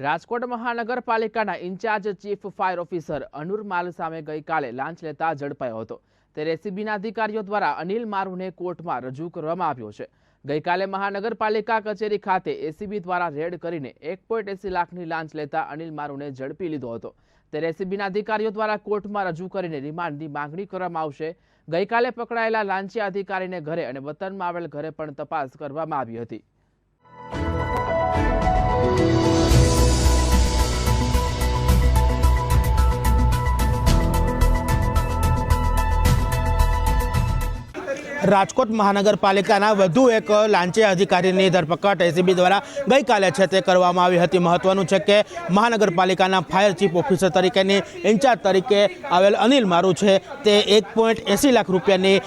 રાજકોટ મહાનગરપાલિકાના in-charge chief fire officer અનુર માલ સામે ગઈકાલે લાંચ લેતા ઝડપાયો હતો. ત્યારે એસીબીના અધિકારીઓ દ્વારા અનિલ મારુને કોર્ટમાં રજૂ કરવામાં આવ્યો છે. ગઈકાલે મહાનગરપાલિકા કચેરી ખાતે એસીબી દ્વારા રેડ કરીને એક લાખની લાંચ લેતા અનિલ મારુને ઝડપી લીધો હતો. ત્યારે એસીબીના અધિકારીઓ દ્વારા કોર્ટમાં રજૂ કરીને રિમાન્ડની માંગણી કરવામાં આવશે. ગઈકાલે પકડાયેલા લાંચિયા અધિકારીને ઘરે અને વતનમાં આવેલ ઘરે પણ તપાસ કરવામાં આવી હતી. રાજકોટ મહાનગરપાલિકાના વધુ એક લાંચે અધિકારીની ધરપકડ એસીબી દ્વારા ગઈકાલે છે તે કરવામાં આવી હતી. મહત્વનું છે કે મહાનગરપાલિકાના ફાયર ચીફ ઓફિસર તરીકેની ઇન્ચાર્જ તરીકે આવેલ અનિલ મારુ છે તે એક પોઈન્ટ એંસી લાખ રૂપિયાની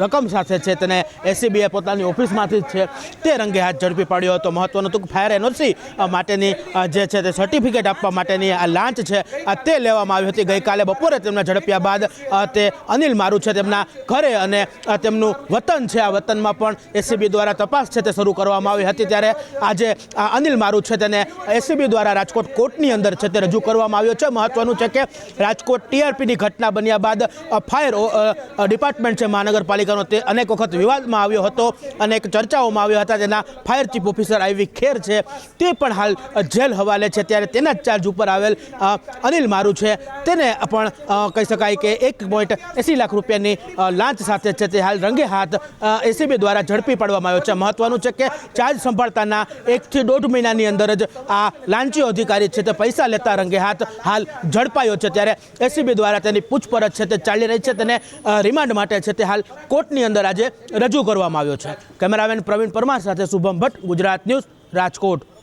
રકમ સાથે છે તેને એસીબીએ પોતાની ઓફિસમાંથી જ છે તે રંગે હાથ ઝડપી પાડ્યો હતો. મહત્વનું હતું કે ફાયર એનઓસી માટેની જે છે તે સર્ટિફિકેટ આપવા માટેની આ લાંચ છે તે લેવામાં આવી હતી. ગઈકાલે બપોરે તેમને ઝડપ્યા બાદ તે અનિલ મારુ છે તેમના ઘરે અને તેમનું વતન છે. આ વતનમાં પણ એસીબી દ્વારા તપાસ છે તે શરૂ કરવામાં આવી હતી ત્યારે આજે આ અનિલ મારુ છે તેને એસીબી દ્વારા રાજકોટ કોર્ટની અંદર છે તે રજૂ કરવામાં આવ્યો છે. મહત્વનું છે કે રાજકોટ ટીઆરપીની ઘટના બન્યા બાદ ફાયર ડિપાર્ટમેન્ટ છે મહાનગરપાલિકાનો તે અનેક વખત વિવાદમાં આવ્યો હતો. અનેક ચર્ચાઓમાં આવ્યો હતા. તેના fire chief officer I V Kher છે તે પણ હાલ જેલ હવાલે છે. ત્યારે તેના જ ચાર્જ ઉપર આવેલ અનિલ મારુ છે. તેને પણ કહી શકાય કે એક પોઈન્ટ એંસી લાખ રૂપિયાની લાંચ સાથે છે તે હાલ રંગે હાથ એસીબી દ્વારા ઝડપી પાડવામાં આવ્યો છે. મહત્વનું છે કે ચાર્જ સંભાળતાના એકથી દોઢ મહિનાની અંદર જ આ લાંચીઓ અધિકારી છે તે પૈસા લેતા રંગે હાથ હાલ ઝડપાયો છે. ત્યારે એસીબી દ્વારા તેની પૂછપરછ છે તે ચાલી રહી છે તેને રિમાન્ડ માટે છે તે હાલ કોર્ટની અંદર આજે રજૂ કરવામાં આવ્યો છે. કેમેરામેન પ્રવીણ પરમાર સાથે શુભમ ભટ્ટ, ગુજરાત ન્યૂઝ, રાજકોટ.